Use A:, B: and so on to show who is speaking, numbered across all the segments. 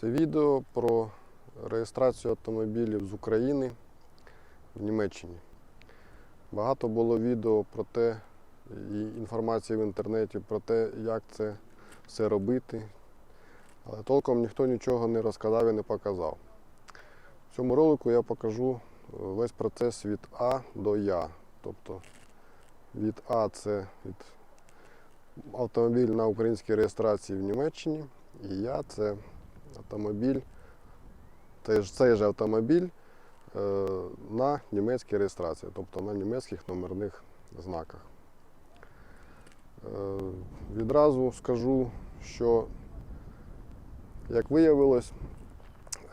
A: Це відео про реєстрацію автомобілів з України в Німеччині. Багато було відео про те, і інформації в інтернеті про те, як це все робити. Але толком ніхто нічого не розказав і не показав. В цьому ролику я покажу е, весь процес від А до Я. Тобто від А це від автомобіль на українській реєстрації в Німеччині, і Я це автомобіль, цей же автомобіль е, на німецькій реєстрації, тобто на німецьких номерних знаках. Е, відразу скажу, що, як виявилось,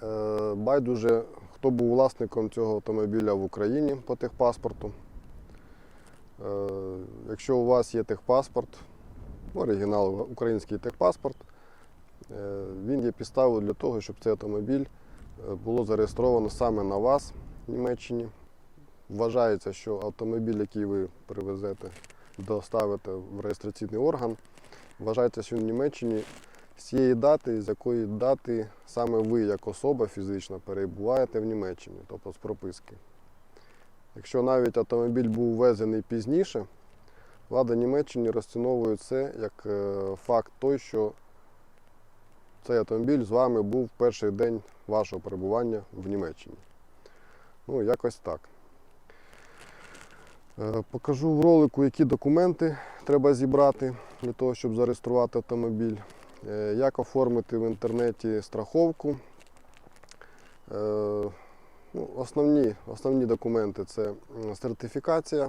A: е, байдуже, хто був власником цього автомобіля в Україні по техпаспорту. Якщо у вас є техпаспорт, оригінал український техпаспорт, Він є підставою для того, щоб цей автомобіль е, було зареєстровано саме на вас в Німеччині. Вважається, що автомобіль, який ви привезете, доставите в реєстраційний орган, вважається, що в Німеччині з цієї дати, з якої дати саме ви, як особа фізична, перебуваєте в Німеччині, тобто з прописки. Якщо навіть автомобіль був ввезений пізніше, влада Німеччини розціновує це як е, факт той, що цей автомобіль з вами був в перший день вашого перебування в Німеччині. Ну, якось так. Е, Покажу в ролику, які документи треба зібрати для того, щоб зареєструвати автомобіль, е, як оформити в інтернеті страховку. Е, Ну, основні, основні документи це сертифікація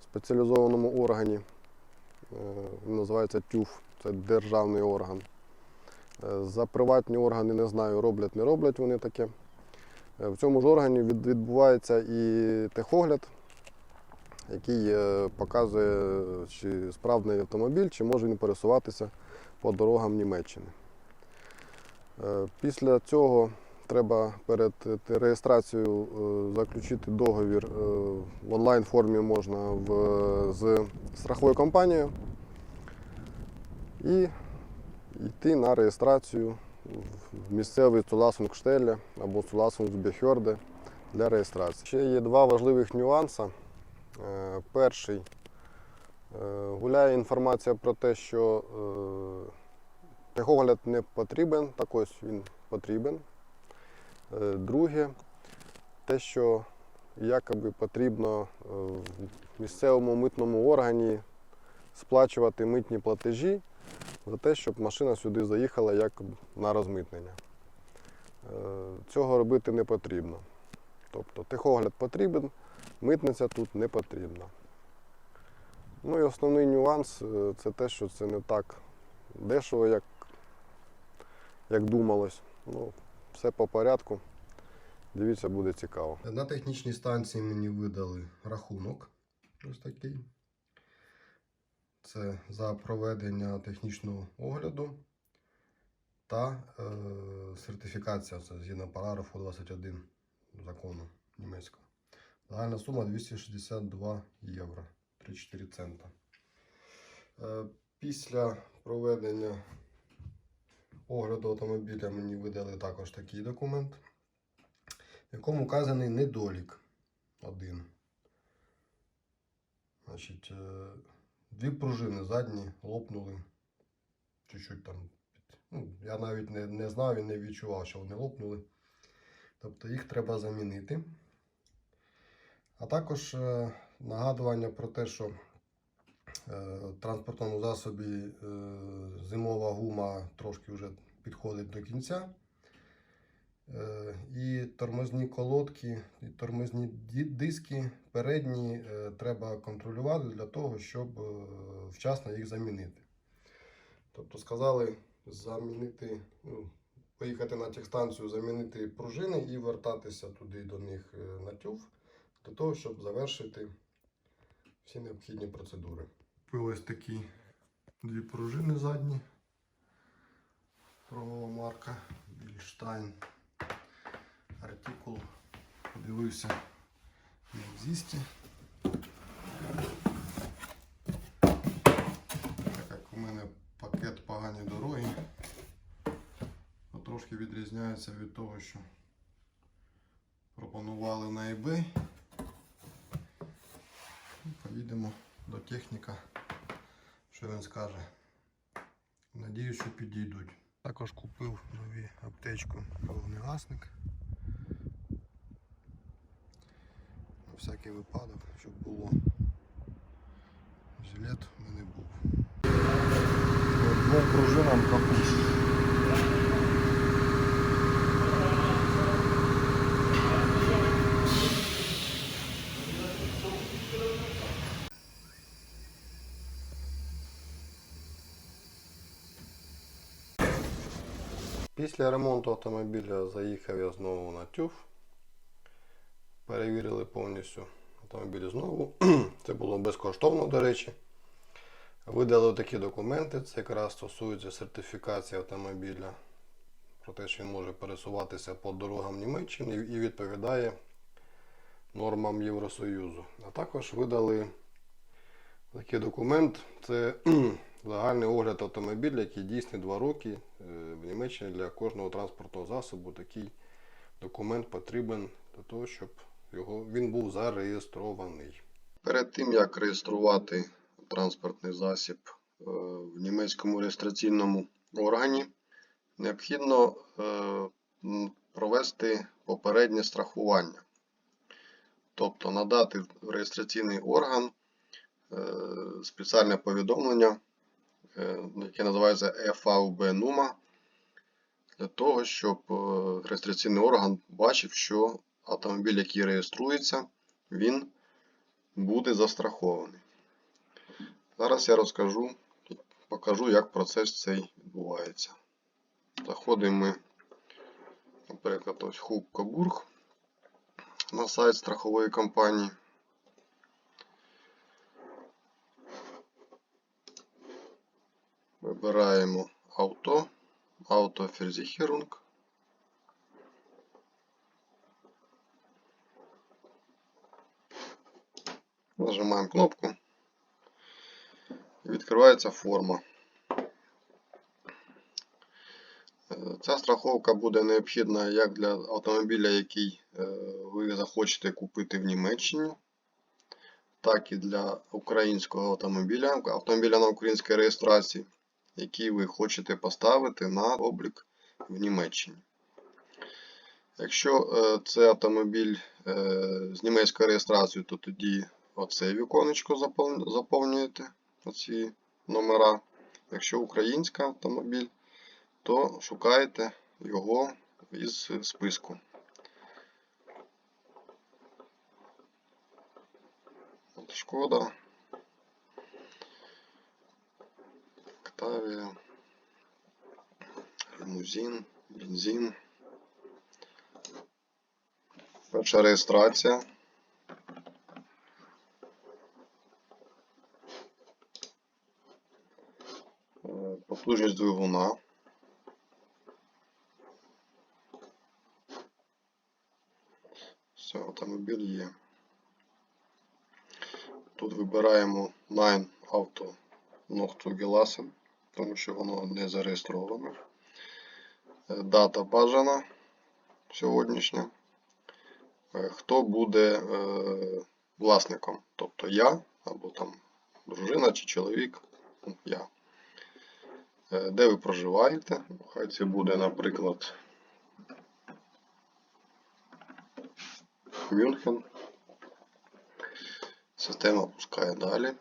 A: в спеціалізованому органі. Називається ТЮФ, це державний орган. Е, За приватні органи не знаю, роблять, не роблять вони таке. Е, В цьому ж органі відбувається і техогляд, який е, показує, чи справний автомобіль, чи може він пересуватися по дорогам Німеччини. Після цього треба перед реєстрацією заключити договір в онлайн формі можна в, з страховою компанією. І йти на реєстрацію в місцевий Цуласунгштеле або Цуласунгсбехерде для реєстрації. Ще є два важливих нюанси. Е, Перший е, гуляє інформація про те, що техогляд не потрібен, так ось він потрібен. Е, Друге, те, що якоби потрібно в місцевому митному органі сплачувати митні платежі за те, щоб машина сюди заїхала як на розмитнення. Е, Цього робити не потрібно. Тобто техогляд потрібен, митниця тут не потрібна. Ну і основний нюанс е, це те, що це не так дешево, як, як думалось. Ну, все по порядку. Дивіться, буде цікаво. На технічній станції мені видали рахунок. Ось такий. Це за проведення технічного огляду та е, сертифікація це згідно параграфу 21 закону німецького. Загальна сума 262 євро 34 цента. Е, після проведення огляду автомобіля мені видали також такий документ, в якому вказаний недолік один. Значить, е, Дві пружини задні лопнули. Чуть-чуть там. Ну, я навіть не, не знав і не відчував, що вони лопнули. Тобто їх треба замінити. А також е, нагадування про те, що е, транспортному засобі е, зимова гума трошки вже підходить до кінця. Е, І тормозні колодки, і тормозні диски передні е, треба контролювати для того, щоб е, вчасно їх замінити. Тобто сказали замінити, ну, поїхати на техстанцію, замінити пружини і вертатися туди до них на тюф, для того, щоб завершити всі необхідні процедури. Ось такі дві пружини задні. Торгова марка Більштайн. Артикул подивився на екзісті. Так як у мене пакет погані дороги, то трошки відрізняється від того, що пропонували на eBay. Поїдемо до техніка, що він скаже. Надіюсь, що підійдуть. Також купив нові аптечку вогнегасник. На всякий випадок, щоб було. Жилет в мене був. Двом пружинам капут. Після ремонту автомобіля заїхав я знову на TÜV. Перевірили повністю автомобіль знову. Це було безкоштовно, до речі. Видали такі документи. Це якраз стосується сертифікації автомобіля. Про те, що він може пересуватися по дорогам Німеччини і відповідає нормам Євросоюзу. А також видали такий документ. Це загальний огляд автомобіля, який дійсний 2 роки е, в Німеччині для кожного транспортного засобу. Такий документ потрібен для того, щоб його, він був зареєстрований. Перед тим, як реєструвати транспортний засіб е, в німецькому реєстраційному органі, необхідно е, провести попереднє страхування. Тобто надати в реєстраційний орган е, спеціальне повідомлення, яке називається FAUB NUMA, для того, щоб реєстраційний орган бачив, що автомобіль, який реєструється, він буде застрахований. Зараз я розкажу, покажу, як процес цей відбувається. Заходимо ми, наприклад, ось Хук Кобург на сайт страхової компанії. Вибираємо авто, Autoversicherung. Нажимаємо кнопку відкривається форма. Ця страховка буде необхідна як для автомобіля, який е, ви захочете купити в Німеччині, так і для українського автомобіля, автомобіля на українській реєстрації, який ви хочете поставити на облік в Німеччині. Якщо е, це автомобіль е, з німецькою реєстрацією, то тоді оце віконечко запов- заповнюєте, оці номера. Якщо український автомобіль, то шукаєте його із списку. От Шкода. Октавія. Лімузин, бензин. Перша реєстрація. Е, Потужність двигуна. Все, автомобіль є. Тут вибираємо 9 Auto Noch zugelassen, тому що воно не зареєстроване. Е, Дата бажана сьогоднішня. Е, Хто буде е, власником? Тобто я, або там дружина чи чоловік, ну, я. Е, Де ви проживаєте? Хай це буде, наприклад, Мюнхен. Система пускає далі.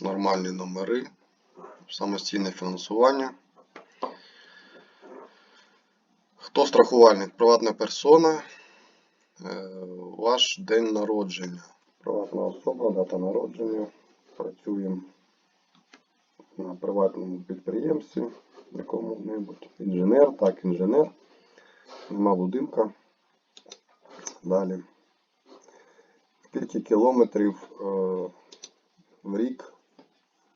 A: Нормальні номери, самостійне фінансування. Хто страхувальник? Приватна персона. Е, Ваш день народження. Приватна особа, дата народження. Працюємо на приватному підприємстві, якому-небудь. Інженер, так, інженер. Нема будинка. Далі. Скільки кілометрів е, в рік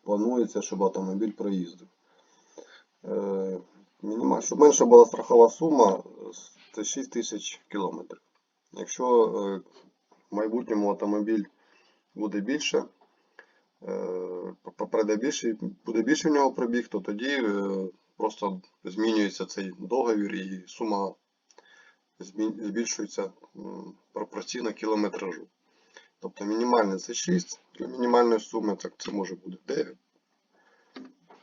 A: планується, щоб автомобіль проїздив? Е, мінімаль, щоб менше була страхова сума, це 6 тисяч кілометрів. Якщо е, в майбутньому автомобіль буде більше, е, пройде більше, буде більше в нього пробіг, то тоді е, просто змінюється цей договір і сума збільшується пропорційно кілометражу. Тобто мінімальний це 6, для мінімальної суми так це може бути 9,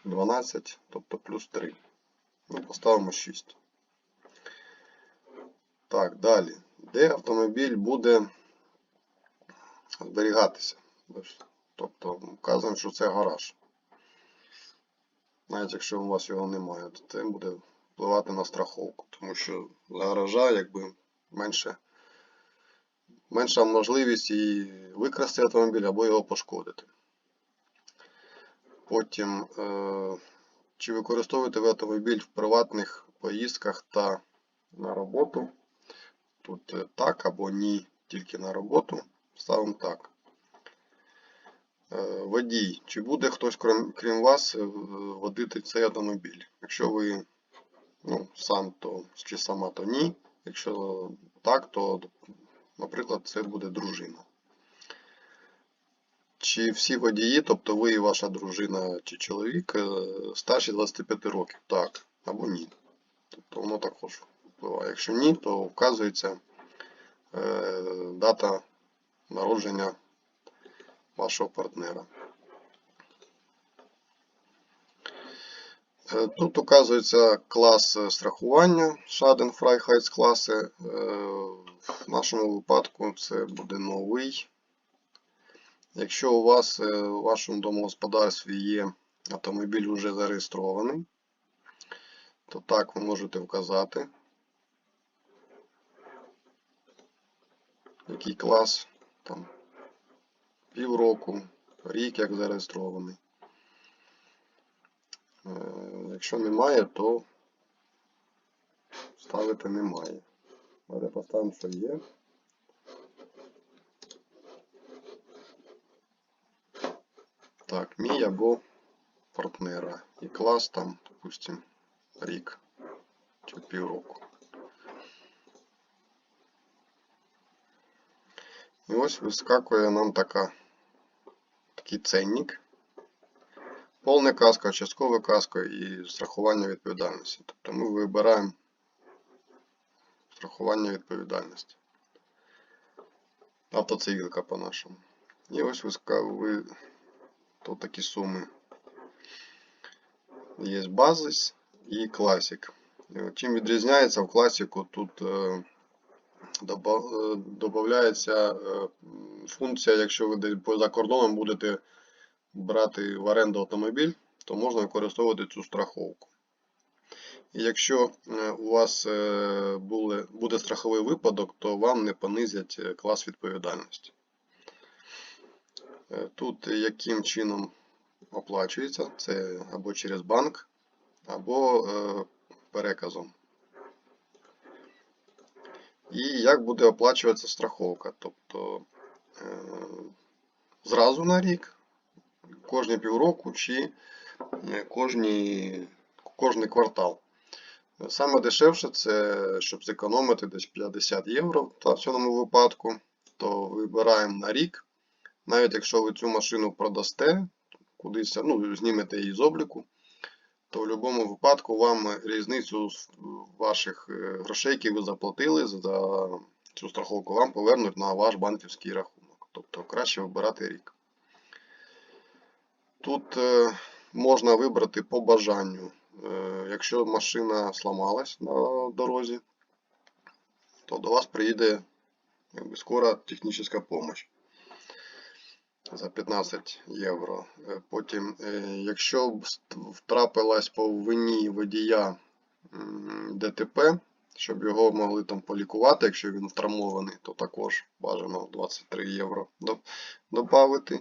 A: 12, тобто плюс 3. Ну, поставимо 6. Так, далі. Де автомобіль буде зберігатися? Тобто вказуємо, що це гараж. Навіть якщо у вас його немає, то це буде впливати на страховку, тому що за гаража якби менше, менша можливість і викрасти автомобіль або його пошкодити. Потім, е, чи використовуєте ви автомобіль в приватних поїздках та на роботу? Тут е, так або ні, тільки на роботу. Ставимо так. Е, Водій, чи буде хтось крім, вас е, водити цей автомобіль? Якщо ви ну, сам, то чи сама, то ні. Якщо так, то, наприклад, це буде дружина. Чи всі водії, тобто ви і ваша дружина чи чоловік, е, старші 25 років? Так, або ні. Тобто воно також впливає. Якщо ні, то вказується е, дата народження вашого партнера. Е, Тут указується клас е, страхування Schadenfreiheit класи. Е, В нашому випадку це буде новий. Якщо у вас у вашому домогосподарстві є автомобіль вже зареєстрований, то так ви можете вказати, який клас, там півроку, рік як зареєстрований. Е, Якщо немає, то ставити немає. Але поставимо, що є. Так, мій або партнера. І клас там, допустим, рік чи півроку. І ось вискакує нам така, такий ценник. Повне каско, часткове каско і страхування відповідальності. Тобто ми вибираємо страхування відповідальності. Автоцивілка по-нашому. І ось виска- ви тут такі суми. Є базис і класик. Чим відрізняється в класику тут е, додається е, функція, якщо ви поза кордоном будете брати в оренду автомобіль, то можна використовувати цю страховку. Якщо е, у вас е, буде страховий випадок, то вам не понизять е, клас відповідальності. Е, Тут яким чином оплачується, це або через банк, або е, переказом. І як буде оплачуватися страховка? Тобто е, зразу на рік, кожні півроку чи е, кожні, кожний квартал. Саме дешевше це, щоб зекономити десь 50 євро та в цьому випадку, то вибираємо на рік. Навіть якщо ви цю машину продасте, кудись, ну, знімете її з обліку, то в будь-якому випадку вам різницю ваших е, грошей, які ви заплатили за цю страховку, вам повернуть на ваш банківський рахунок. Тобто краще вибирати рік. Тут е, можна вибрати по бажанню. Е, Якщо машина сламалась на дорозі, то до вас приїде якби, скора технічна допомога за 15 євро. Е, Потім, е, якщо втрапилась по вині водія ДТП, щоб його могли там полікувати, якщо він втравмований, то також бажано 23 євро додати.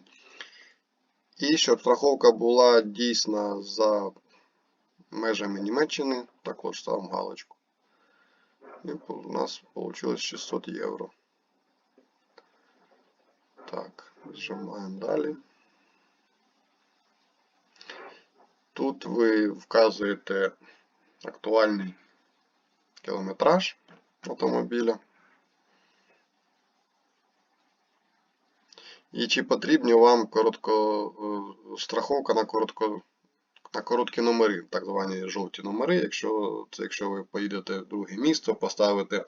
A: І щоб страховка була дійсна за межами Німеччини, також ставимо галочку. І у нас вийшло 600 євро. Так, нажимаємо далі. Тут ви вказуєте актуальний кілометраж автомобіля. І чи потрібні вам коротко, е, страховка на коротко, на короткі номери, так звані жовті номери. Якщо це якщо ви поїдете в друге місто, поставите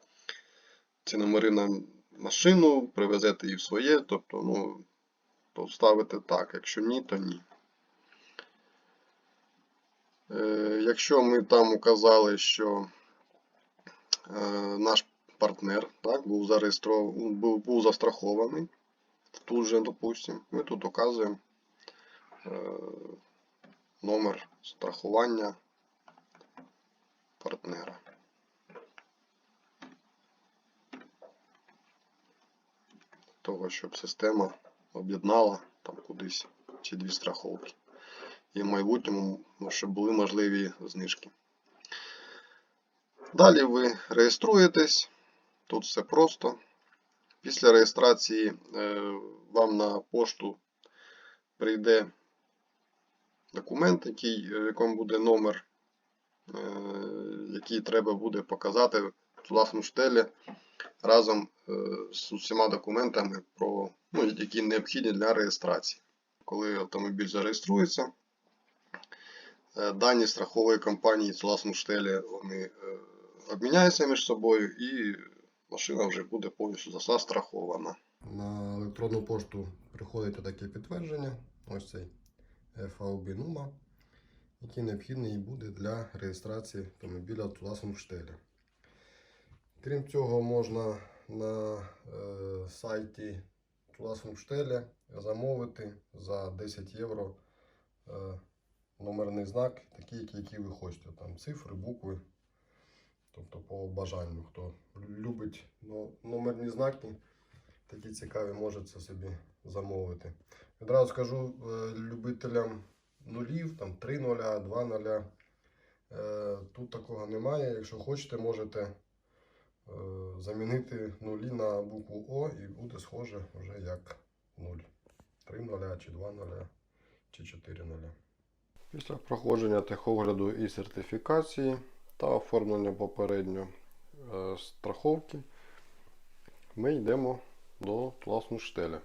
A: ці номери на машину, привезете її в своє, тобто, ну, то ставите так. Якщо ні, то ні. Е, якщо ми там указали, що е, наш партнер так, був зареєстрований, був, був застрахований, тут же, допустим, ми тут указуємо е, номер страхування партнера. Того, щоб система об'єднала там кудись ці дві страховки. І в майбутньому ну, щоб були можливі знижки. Далі ви реєструєтесь. Тут все просто. Після реєстрації е, вам на пошту прийде документ, який, в якому буде номер, е, який треба буде показати в власному штелі разом е, з усіма документами, про, ну, які необхідні для реєстрації. Коли автомобіль зареєструється, е, дані страхової компанії з власному штелі вони е, обміняються між собою і машина вже буде повністю застрахована. На електронну пошту приходить таке підтвердження, ось цей FAUB NUMA, який необхідний буде для реєстрації автомобіля в власному штелі. Крім цього, можна на е, сайті власному замовити за 10 євро е, номерний знак, такий, який, ви хочете. Там цифри, букви. Тобто по бажанню, хто любить ну, номерні знаки, такі цікаві, може це собі замовити. Відразу скажу е, любителям нулів, там 3 нуля, 2 нуля. Е, Тут такого немає. Якщо хочете, можете замінити нулі на букву О і буде схоже вже як 0. 3 нуля, чи 2 нуля, чи 4 нуля. Після проходження техогляду і сертифікації та оформлення попередньо е, страховки, ми йдемо до штеля.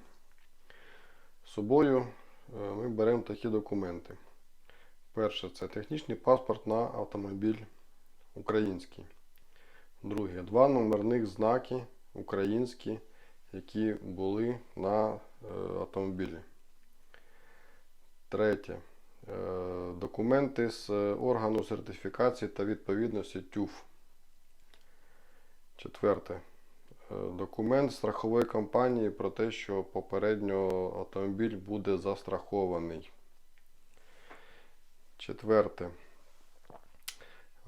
A: З собою е, ми беремо такі документи. Перше це технічний паспорт на автомобіль український. Друге, два номерних знаки українські, які були на е, автомобілі. Третє. Е, Документи з органу сертифікації та відповідності ТЮФ. Четверте. Е, Документ страхової компанії про те, що попередньо автомобіль буде застрахований. Четверте.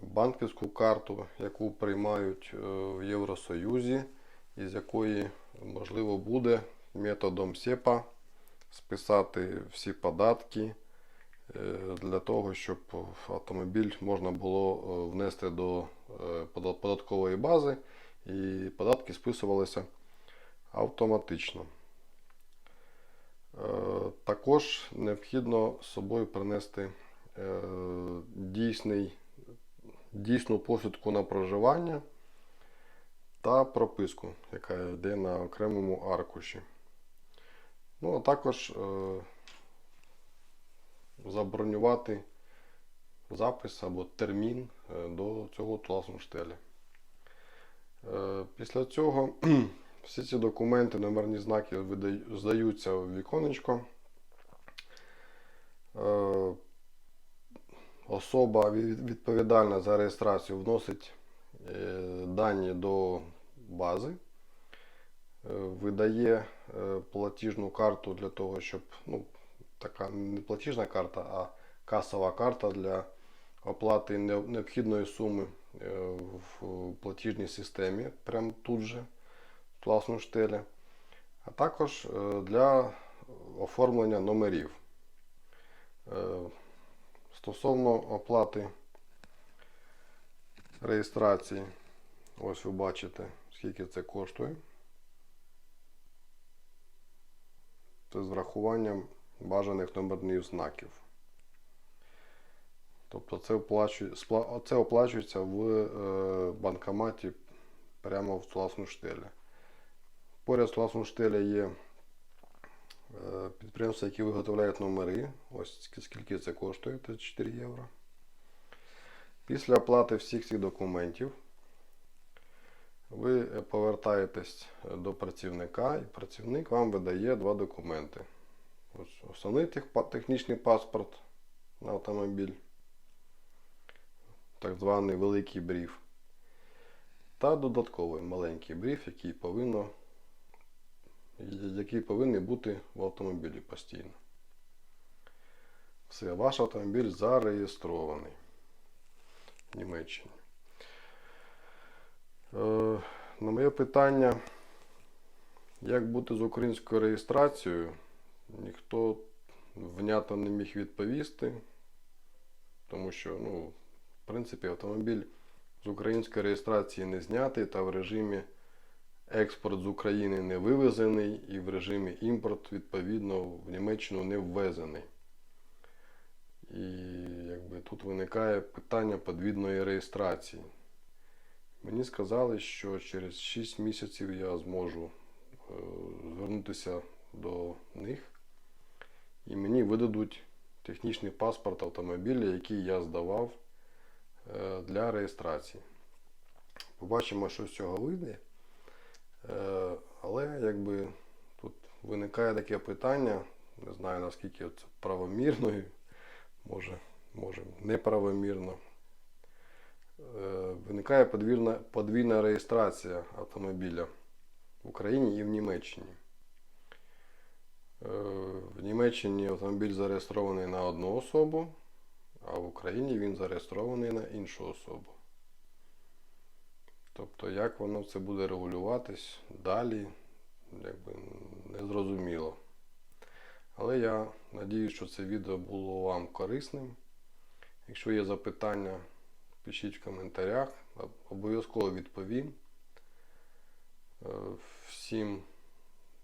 A: Банківську карту, яку приймають е, в Євросоюзі, із якої можливо буде методом СЕПА списати всі податки е, для того, щоб автомобіль можна було е, внести до податкової бази і податки списувалися автоматично. Також необхідно з собою принести дійсний, дійсну посвідку на проживання та прописку, яка йде на окремому аркуші. Ну, а також е, забронювати запис або термін е, до цього класу. Е, Після цього всі ці документи, номерні знаки здаються в віконечко. Е, Особа відповідальна за реєстрацію вносить е, дані до бази, е, видає е, платіжну карту для того, щоб ну, така не платіжна карта, а касова карта для оплати необхідної суми в платіжній системі, прямо тут же, в власному штелі, а також для оформлення номерів. Стосовно оплати реєстрації, ось ви бачите, скільки це коштує. Це з врахуванням бажаних номерних знаків. Тобто це, оплачує, це оплачується в е, банкоматі прямо в власну штелі. Поряд з власну штелі є Підприємства, які виготовляють номери, ось скільки це коштує, 34 євро. Після оплати всіх цих документів ви е, повертаєтесь е, до працівника, і працівник вам видає два документи. Ось основний технічний паспорт на автомобіль, так званий великий бриф, та додатковий маленький бриф, який повинно який повинен бути в автомобілі постійно. Все, ваш автомобіль зареєстрований в Німеччині. Е, на моє питання, як бути з українською реєстрацією, ніхто внятно не міг відповісти, тому що, ну, в принципі, автомобіль з української реєстрації не знятий та в режимі експорт з України не вивезений і в режимі імпорт, відповідно, в Німеччину не ввезений. І якби тут виникає питання подвійної реєстрації. Мені сказали, що через 6 місяців я зможу е, звернутися до них і мені видадуть технічний паспорт автомобіля, який я здавав е, для реєстрації. Побачимо, що з цього вийде. Е, Але якби тут виникає таке питання, не знаю наскільки це правомірно, може, може неправомірно. Е, Виникає подвійна, подвійна реєстрація автомобіля в Україні і в Німеччині. Е, В Німеччині автомобіль зареєстрований на одну особу, а в Україні він зареєстрований на іншу особу. Тобто, як воно це буде регулюватись далі, якби не. Але я надію, що це відео було вам корисним. Якщо є запитання, пишіть в коментарях, обов'язково відповім. Е, Всім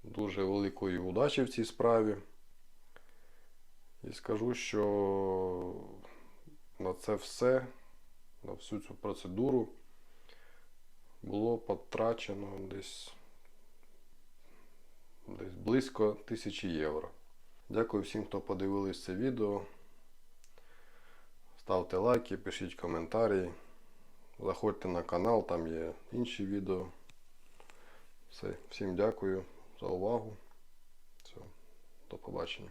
A: дуже великої удачі в цій справі. І скажу, що на це все, на всю цю процедуру було потрачено десь, десь близько тисячі євро. Дякую всім, хто подивились це відео. Ставте лайки, пишіть коментарі. Заходьте на канал, там є інші відео. Все, всім дякую за увагу. Все, до побачення.